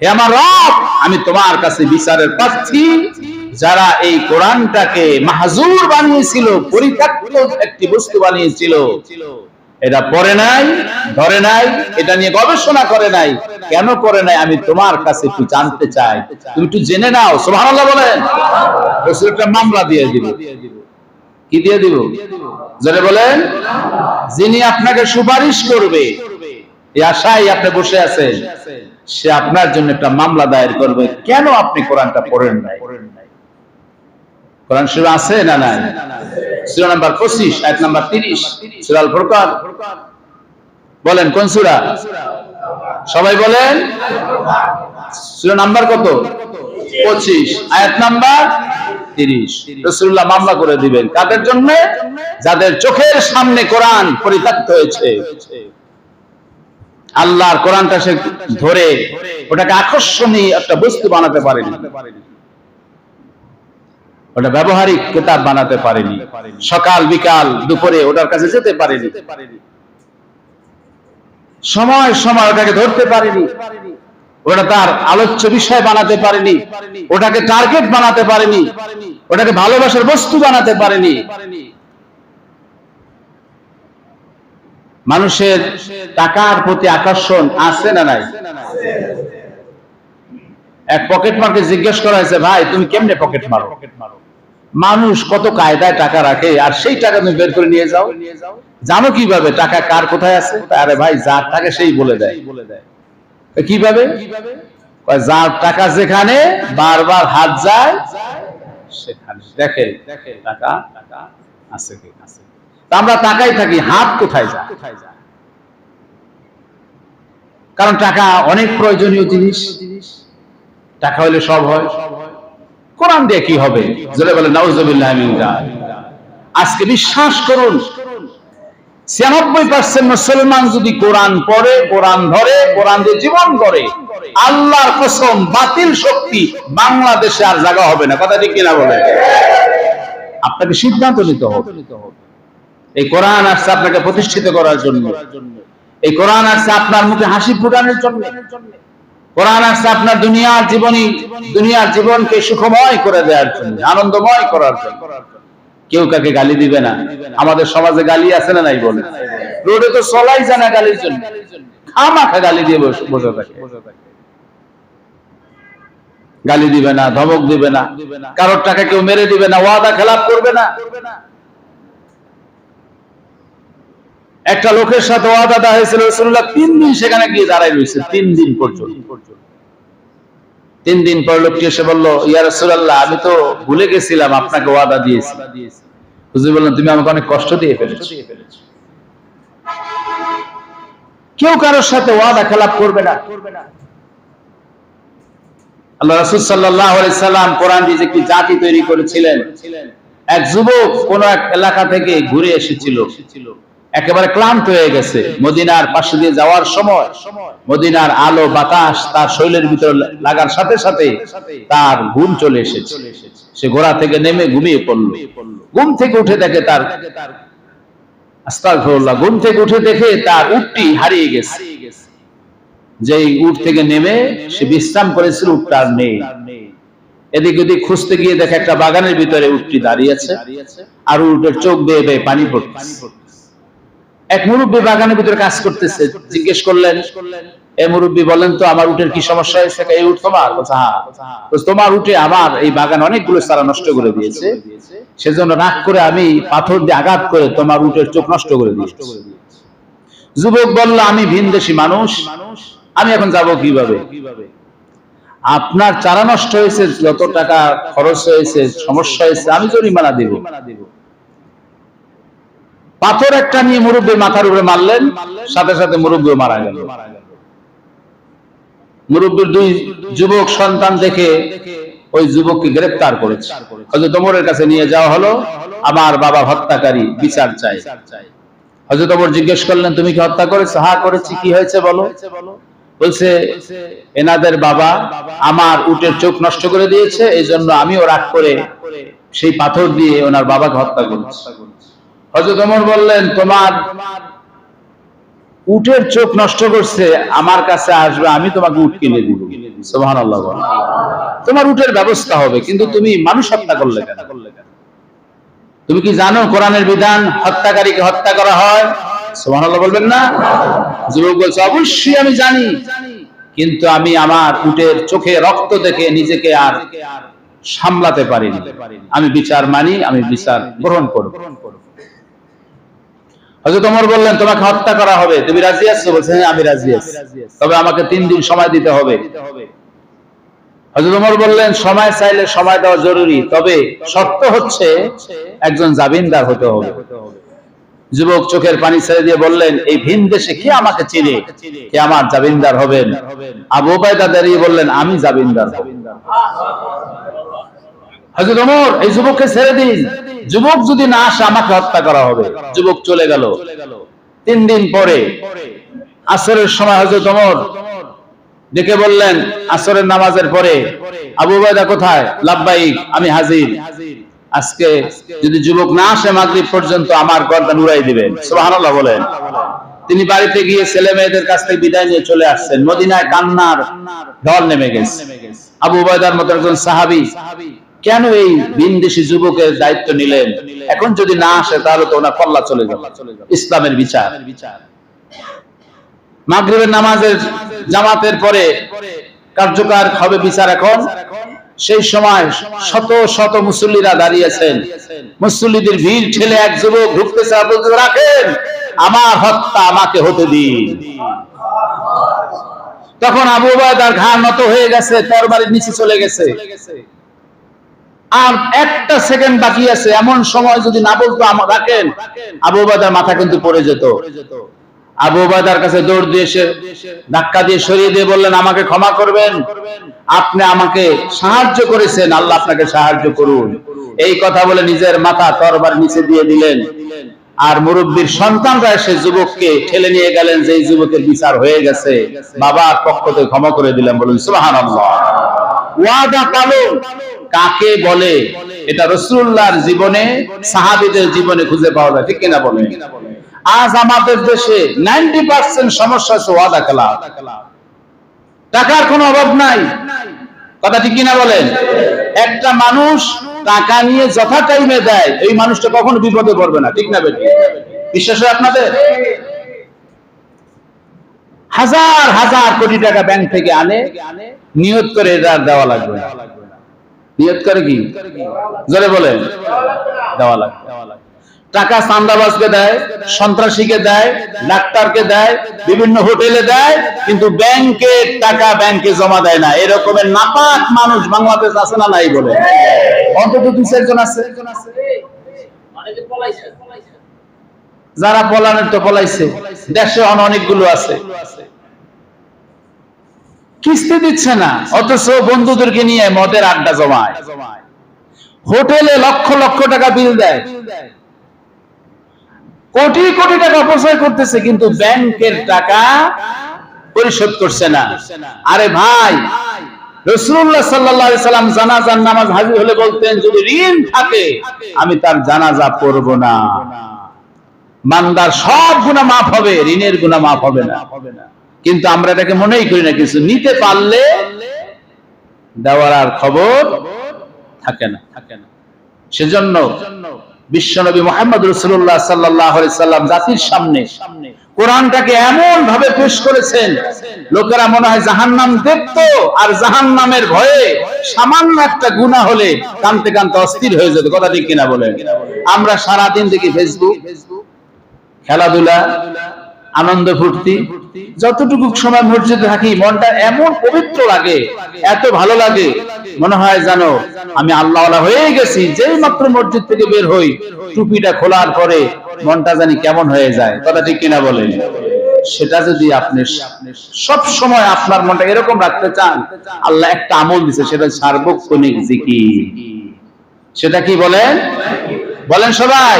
হে আমার রব, আমি তোমার কাছে বিচারের প্রার্থী। যারা এই কোরআনটাকে মাহজুর বানিয়েছিল, পরিত্যক্ত একটি বস্তু বানিয়েছিল, এটা পড়ে নাই, ধরে নাই, এটা নিয়ে গবেষণা করে নাই, কেন করে নাই, আমি তোমার কাছে একটু জানতে চাই। তুমি একটু জেনে নাও, সুবহানাল্লাহ বলেন। একটা মামলা দিয়ে দিব। কি দিয়ে দিব? জোরে বলেন। যিনি আপনাকে সুপারিশ করবে, এই আশায় আপনি বসে আছেন। সে আপনার জন্য একটা মামলা দায়ের করবে। কেন আপনি কোরআনটা পড়েন নাই? কোরআন আছে না নাই? নাম্বার 25 আয়াত নাম্বার 30 সূরা আল ফুরকান। বলেন, কোন সবাই বলেন। নাম্বার কত? 25 আয়াত নাম্বার 30 রাসূলুল্লাহ মামলা করে দিবেন। কাদের জন্য? যাদের চোখের সামনে কোরআন পরিত্যক্ত হয়েছে। আল্লাহর কোরআনটা সে ধরে ওটাকে আকর্ষণীয় একটা বস্তু বানাতে পারেনি। ওটা ব্যবহারিক কিতাব বানাতে পারেনি। সকাল, বিকাল, দুপুরে ওটার কাছে যেতে পারেনি। সময় সময় ওটাকে ধরতে পারেনি। ওটা তার আলোচ্য বিষয় বানাতে পারেনি। ওটাকে টার্গেট বানাতে পারেনি। ওটাকে ভালোবাসার বস্তু বানাতে পারেনি। মানুষের টাকার প্রতি আকর্ষণ আছে না নাই? এক পকেট মারকে জিজ্ঞেস করা হয়েছে, ভাই, তুমি কেমনে পকেট মারো? মানুষ কত কায়দায় টাকা রাখে, আর সেই টাকা তুমি বের করে নিয়ে যাও। জানো কীভাবে? টাকা কার কোথায় আছে? আরে ভাই, যার টাকা সেই বলে দেয়। কীভাবে? যার টাকা যেখানে, বারবার হাত যায় সেখানে। দেখে দেখে টাকা আছে কি? আছে আমরা টাকাই থাকি, হাত কোথায় যায়? কারণ টাকা অনেক প্রয়োজনীয় জিনিস। টাকা হলে সব হয়। কোরআন দিয়ে কি হবে? জোরে বলে নাউজুবিল্লাহ আজকে বিশ্বাস করুন, ছিয়ানব্বই পার্সেন্ট মুসলমান যদি কোরআন পড়ে, কোরআন ধরে, কোরআন দিয়ে জীবন করে আল্লাহর কসম, বাতিল শক্তি বাংলাদেশে আর জায়গা হবে না। কথা ঠিক কিনা বলে আপনাকে সিদ্ধান্ত নিতে হবে। এই কোরআন আসছে আপনাকে প্রতিষ্ঠিত করার জন্য। এই কোরআন আসছে আপনার মুখে হাসি ফুটানোর জন্য। কোরআন আসছে আপনার দুনিয়ার জীবনী, দুনিয়ার জীবনকে সুখময় করে দেওয়ার জন্য, আনন্দময় করার জন্য। কেউ কাকে গালি দিবে না। আমাদের সমাজে গালি আছে না নাই বলে? রোডে তো চলাই যায় না গালির জন্য। খামাখা গালি দিয়ে বসে থাকে। গালি দিবে না, ধমক দিবে না। কারোর টাকা কেউ মেরে দিবে না, ওয়াদা খেলাপ করবে না। একটা লোকের সাথে ওয়াদা দেওয়া হয়েছিল রসুল্লাহ তিন দিন সেখানে গিয়ে দাঁড়াই রয়েছে, তিন দিন পর্যন্ত। তিন দিন পর লোকটি এসে বলল, ইয়া রসুল্লাহ আমি তো ভুলে গেছিলাম আপনাকে ওয়াদা দিয়েছি। তুমি আমাকে অনেক কষ্ট দিয়ে ফেলেছো। কেউ কারোর সাথে ওয়াদা খেলাপ করবে না। আল্লাহ রাসূল আলাইহি সাল্লাম কোরআন দিয়ে একটি জাতি তৈরি করেছিলেন, এক যুবক কোন এক এলাকা থেকে ঘুরে এসেছিল। একেবারে ক্লান্ত হয়ে গেছে। মদিনার পাশে দিয়ে যাওয়ার সময় মদিনার আলো, বাতাস তার শরীরের ভিতর লাগার সাথে সাথে তার ঘুম চলে এসেছে। সে ঘোড়া থেকে নেমে ঘুমিয়ে পড়ল। ঘুম থেকে উঠে দেখে তার আস্তাগফিরুল্লাহ, ঘুম থেকে উঠে দেখে তার উটটি হারিয়ে গেছে। যেই উট থেকে নেমে সে বিশ্রাম করেছিল, উটটা আর নেই। এদিক ওদিক খুঁজতে গিয়ে দেখে একটা বাগানের ভিতরে উটটি দাঁড়িয়ে আছে। আর উটের চোখ বেয়ে বেয়ে পানি পড়ছে এক মুরব্বী বাগানের ভিতরে কাজ করতেছে জিজ্ঞেস করলেন এ মুরব্বী বলেন তো আমার উটের কি সমস্যা হয়েছে? এই উট তোমার? হ্যাঁ। বলছে, তোমার উঠে আমার এই বাগান অনেকগুলো চারা নষ্ট করে দিয়েছে। সেজন্য রাগ করে আমি পাথর দিয়ে আঘাত করে তোমার উটের চোখ নষ্ট করে দিয়েছি। যুবক বলল আমি ভিনদেশী মানুষ। আমি এখন যাব কীভাবে? আপনার চারা নষ্ট হয়েছে যত টাকা খরচ হয়েছে সমস্যা হয়েছে আমি জরিমানা দেব। পাথর একটা নিয়ে মুরব্বী মাথার উপরে মারলেন, সাথে সাথে মুরব্বী মারা গেল। মুরব্বীর দুই যুবক সন্তান দেখে ওই যুবককে গ্রেফতার করেছে। হজরত ওমরের কাছে নিয়ে যাওয়া হলো, আমার বাবা হত্যাকারী, বিচার চাই। হজরত ওমর জিজ্ঞেস করলেন, তুমি কি হত্যা করেছ? হ্যাঁ করেছি, কি হয়েছে বলো? বলছে, এনাদের বাবা আমার উটের চোখ নষ্ট করে দিয়েছে এই জন্য আমিও রাগ করে সেই পাথর দিয়ে ওনার বাবাকে হত্যা করেছি। হজরত ওমর বললেন, তোমার উটের চোখ নষ্ট করছে, আমার কাছে আসবে, আমি তোমাকে উট কিনে দিব। সুবহানাল্লাহ বল। তোমার উটের ব্যবস্থা হবে, কিন্তু তুমি মানুষ হত্যা করলে কেন? তুমি কি জানো কোরআনের বিধান, হত্যাকারীকে হত্যা করা হয়? সুবহানাল্লাহ বলবেন না। যুবক বলছে, অবশ্যই আমি জানি, কিন্তু আমি আমার উটের চোখে রক্ত দেখে নিজেকে আর সামলাতে পারিনি। আমি বিচার মানি, আমি বিচার গ্রহণ করব। হযরত ওমর বললেন তোমাকে হত্যা করা হবে। তুমি রাজি আছো? হ্যাঁ আমি রাজি আছি। তবে আমাকে তিন দিন সময় দিতে হবে। ওমর বললেন সময় চাইলে সময় দেওয়া জরুরি। তবে শর্ত হচ্ছে একজন জামিনদার হতে হবে। যুবক চোখের পানি ছেড়ে দিয়ে বললেন এই ভিন দেশে কে আমাকে চিনে? কে আমার জামিনদার হবেন? আবু ওবায়দা দাঁড়িয়ে বললেন আমি জামিনদার ওমর, এই যুবককে ছেড়ে দিন। যুবক যদি না আসে, আমাকে হত্যা করা হবে। যুবক চলে গেল। তিন দিন পরে আসরের সময় ওমর ডেকে বললেন, আসরের নামাজের পরে, আবু কোথায়? আমি হাজির। আজকে যদি যুবক না আসে মাগরিব পর্যন্ত, আমার গর্দান উড়াই দিবেন। সুবহানাল্লাহ বলেন। তিনি বাড়িতে গিয়ে ছেলে মেয়েদের কাছ থেকে বিদায় নিয়ে চলে আসছেন। মদিনায় কান্নার ঢল নেমে গেছে। আবু উবায়দার মতো একজন সাহাবী কেন এই বিনদেশি যুবকের দায়িত্ব নিলেন? এখন যদি না আসে, তাহলে তো ওনার কল্লা চলে যাবে। ইসলামের বিচার। মাগরিবের নামাজের জামাতের পরে কার্যকর হবে বিচার এখন। সেই সময় শত শত মুসল্লিরা দাঁড়িয়েছেন মুসল্লিদের ভিড় ঠেলে এক যুবক ঢুকতেছে বলতে রাখেন, আমার হত্যা আমাকে হতে দিন। তখন আবু তার ঘাড় নত হয়ে গেছে, তরবারির নিচে চলে গেছে। আর একটা সেকেন্ড বাকি আছে। এমন সময় যদি না বলতো আমার রাখেন। আবু বাদার মাথা কিন্তু পড়ে যেত। আবু বাদার কাছে দৌড় দিয়ে এসে ধাক্কা দিয়ে সরিয়ে দিয়ে বললেন, আমাকে ক্ষমা করবেন। আপনি আমাকে সাহায্য করেছেন। আল্লাহ আপনাকে সাহায্য করুন। এই কথা বলে নিজের মাথা তরবার নিচে দিয়ে দিলেন। আর মুরব্বীর সন্তানরা এসে যুবককে ঠেলে নিয়ে গেলেন, যে যুবকের বিচার হয়ে গেছে। বাবার পক্ষ থেকে ক্ষমা করে দিলেন বলুন, সুবহানাল্লাহ। ওয়াদা পালন। কাকে বলে? এটা রসুল্লাহর জীবনে, সাহাবিদের জীবনে খুঁজে পাওয়া যায়, ঠিক কিনা বলেন? আজ আমাদের দেশে নাইনটি পার্সেন্ট সমস্যা হচ্ছে ওয়াদা খেলা টাকার কোনো অভাব নাই। কথা ঠিক কিনা বলেন? একটা মানুষ টাকা নিয়ে যথা টাইমে দেয়, এই মানুষটা কখনো বিপদে পড়বে না, ঠিক না বেটি? বিশ্বাস হয় আপনাদের? হাজার হাজার কোটি টাকা ব্যাংক থেকে আনে নিয়ত করে এটা দেওয়া লাগবে নিয়ত করে কি? জোরে দেওয়া টাকা চান্দাবাজকে দেয়, সন্ত্রাসীকে দেয়, ডাক্তারকে দেয়, বিভিন্ন হোটেলে দেয়, কিন্তু ব্যাংকে টাকা ব্যাংকে জমা দেয় না। এরকমের নাপাক মানুষ বাংলাদেশ আছে না নাই বলে? অন্তত দু চারজন আছে। যারা পলানের তো পলাইছে, দেশে অন অনেকগুলো আছে। কিস্তি দিচ্ছে না, অথচ বন্ধুদেরকে নিয়ে মদের আড্ডা জমায়। হোটেলে লক্ষ লক্ষ টাকা বিল দেয়। কোটি কোটি টাকা অপচয় করতেছে, কিন্তু ব্যাংকের টাকা পরিশোধ করছে না। আরে ভাই রসুল্লাহ সাল্লাহ সাল্লাম জানাজার নামাজ হাজির হলে বলতেন, যদি ঋণ থাকে, আমি তার জানাজা পড়ব না। মান্দার সব গুণা মাফ হবে, ঋণের গুণা মাফ হবে না। কিন্তু আমরা এটাকে মনেই করি না কিছু নিতে পারলে দেওয়ার আর খবর থাকে না থাকে না। সেজন্য বিশ্বনবী মোহাম্মদ রসুল্লাহ সাল্লাহ সাল্লাম জাতির সামনে কোরআনটাকে এমন ভাবে পেশ করেছেন, লোকেরা মনে হয় জাহান নাম দেখতো আর জাহান নামের ভয়ে সামান্য একটা গুণা হলে কানতে কানতে অস্থির হয়ে যেত, কথা ঠিক কিনা বলেন? আমরা সারাদিন দেখি ফেসবুক খেলাধুলা আনন্দ ফুর্তি। যতটুকু সময় মসজিদে থাকি, মনটা এমন পবিত্র লাগে, এত ভালো লাগে। মনে হয় জানো আমি আল্লাহ হয়ে গেছি, যেই মাত্র মসজিদ থেকে বের হই, টুপিটা খোলার পরে মনটা জানি কেমন হয়ে যায়। কথা ঠিক কিনা বলেন? সেটা যদি আপনি সব সময় আপনার মনটা এরকম রাখতে চান, আল্লাহ একটা আমল দিছে, সেটা সার্বক্ষণিক জিকির। সেটা কি বলেন? বলেন সবাই।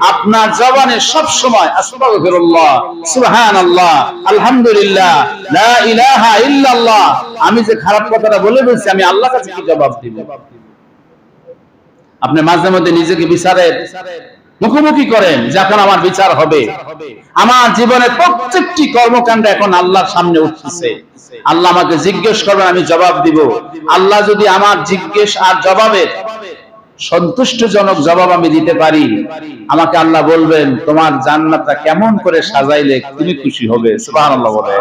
আপনার জবানে সব সময় আস্তাগফিরুল্লাহ, সুবহানাল্লাহ, আলহামদুলিল্লাহ, লা ইলাহা ইল্লাল্লাহ। আমি যে খারাপ কথাটা বলে বলছি আমি আল্লাহর কাছে কি জবাব দিব? আপনি মাঝে মধ্যে নিজেকে বিচারের মুখোমুখি করেন যে এখন আমার বিচার হবে। আমার জীবনের প্রত্যেকটি কর্মকাণ্ড এখন আল্লাহর সামনে উঠতেছে। আল্লাহ আমাকে জিজ্ঞেস করবেন, আমি জবাব দিব। আল্লাহ যদি আমার জিজ্ঞেস আর জবাবের সন্তুষ্টজনক জবাব আমি দিতে পারি। আমাকে আল্লাহ বলবেন, তোমার জান্নাতটা কেমন করে সাজাইলে তুমি খুশি হবে? সুবহানাল্লাহ বলে